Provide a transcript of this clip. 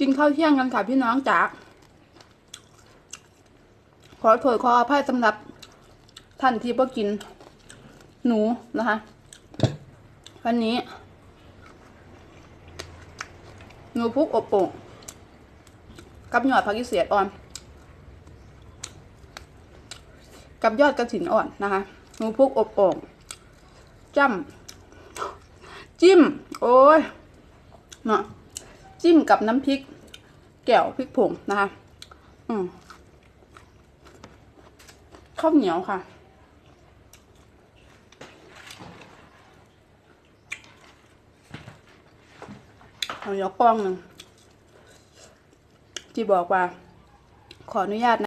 กินข้าวเที่ยงกันค่ะพี่น้องจ๋าขอโทษขออภัยสำหรับท่านที่บ่กิน หนูนะคะ วันนี้ หนูพุกอบโป่งกับยอดผักอีเสียดอ่อน กับยอดกระถินอ่อนนะคะ หนูพุกอบโป่งจ้ำจิ้ม โอ้ยเนาะ จิ้มกับน้ำพริก แก้วพริกผงนะคะอืมข้าวเหนียวค่ะ เอายกป้องหนึ่งที่บอกว่า ขออนุญาตนะ